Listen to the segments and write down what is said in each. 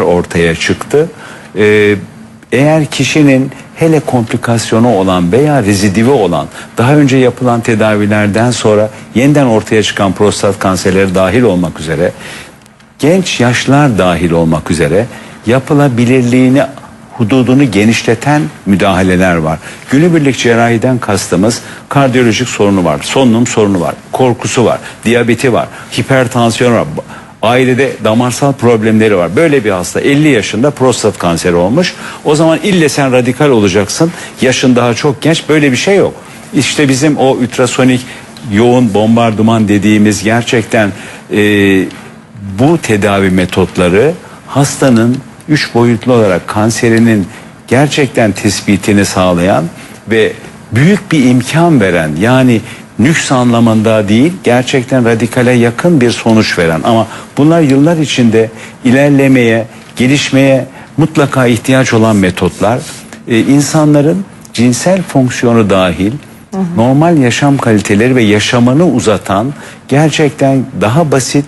ortaya çıktı. Ee, eğer kişinin hele komplikasyonu olan veya rezidivi olan daha önce yapılan tedavilerden sonra yeniden ortaya çıkan prostat kanserleri dahil olmak üzere genç yaşlar dahil olmak üzere yapılabilirliğini hududunu genişleten müdahaleler var. Günübirlik cerrahiden kastımız kardiyolojik sorunu var, solunum sorunu var, korkusu var, diyabeti var, hipertansiyon var, ailede damarsal problemleri var. Böyle bir hasta 50 yaşında prostat kanseri olmuş. O zaman ille sen radikal olacaksın. Yaşın daha çok genç. Böyle bir şey yok. İşte bizim o ultrasonik yoğun bombardıman dediğimiz gerçekten e, bu tedavi metotları hastanın üç boyutlu olarak kanserinin gerçekten tespitini sağlayan ve büyük bir imkan veren yani nüks anlamında değil gerçekten radikale yakın bir sonuç veren ama bunlar yıllar içinde ilerlemeye, gelişmeye mutlaka ihtiyaç olan metotlar. Ee, insanların cinsel fonksiyonu dahil normal yaşam kaliteleri ve yaşamını uzatan gerçekten daha basit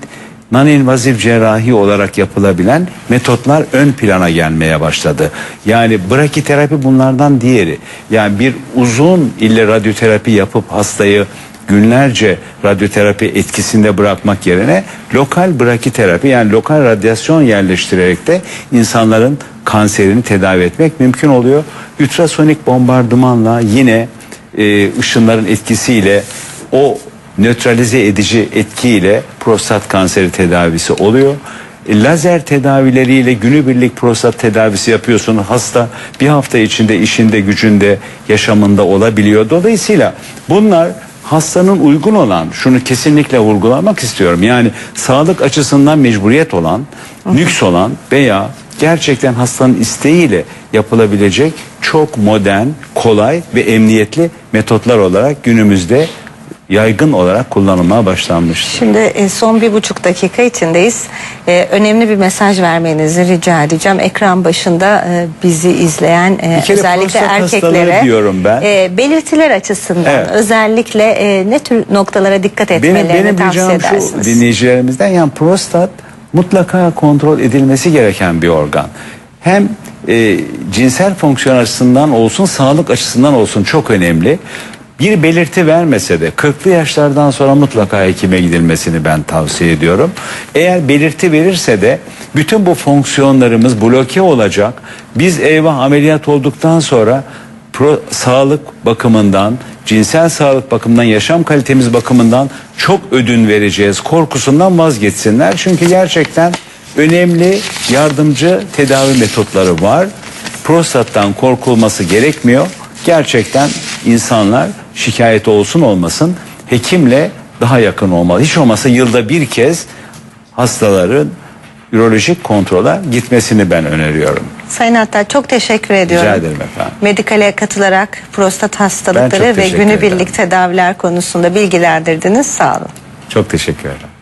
non-invazif cerrahi olarak yapılabilen metotlar ön plana gelmeye başladı. Yani brakiterapi bunlardan diğeri. Yani bir uzun ille radyoterapi yapıp hastayı günlerce radyoterapi etkisinde bırakmak yerine lokal brakiterapi yani lokal radyasyon yerleştirerek de insanların kanserini tedavi etmek mümkün oluyor. Ultrasonik bombardımanla yine e, ışınların etkisiyle o nötralize edici etkiyle prostat kanseri tedavisi oluyor. E, lazer tedavileriyle günübirlik prostat tedavisi yapıyorsun. Hasta bir hafta içinde işinde, gücünde, yaşamında olabiliyor. Dolayısıyla bunlar hastanın uygun olan, şunu kesinlikle vurgulamak istiyorum. Yani sağlık açısından mecburiyet olan, lüks olan veya gerçekten hastanın isteğiyle yapılabilecek çok modern, kolay ve emniyetli metotlar olarak günümüzde yaygın olarak kullanılmaya başlanmıştır. Şimdi e, son bir buçuk dakika içindeyiz. E, önemli bir mesaj vermenizi rica edeceğim. Ekran başında e, bizi izleyen e, Bir kere özellikle prostat erkeklere diyorum ben. e, belirtiler açısından Evet. özellikle e, ne tür noktalara dikkat etmelerini benim tavsiye ricam şu edersiniz? dinleyicilerimizden yani prostat mutlaka kontrol edilmesi gereken bir organ. Hem e, cinsel fonksiyon açısından olsun sağlık açısından olsun çok önemli. Bir belirti vermese de 40'lı yaşlardan sonra mutlaka hekime gidilmesini ben tavsiye ediyorum. Eğer belirti verirse de bütün bu fonksiyonlarımız bloke olacak. Biz eyvah ameliyat olduktan sonra pro, sağlık bakımından, cinsel sağlık bakımından, yaşam kalitemiz bakımından çok ödün vereceğiz. Korkusundan vazgeçsinler. Çünkü gerçekten önemli yardımcı tedavi metotları var. Prostattan korkulması gerekmiyor. Gerçekten insanlar şikayet olsun olmasın hekimle daha yakın olmalı. Hiç olmasa yılda bir kez hastaların ürolojik kontrola gitmesini ben öneriyorum. Sayın Attar çok teşekkür ediyorum. Rica ederim efendim. Medikale katılarak prostat hastalıkları ve günübirlik tedaviler konusunda bilgilendirdiniz. Sağ olun. Çok teşekkür ederim.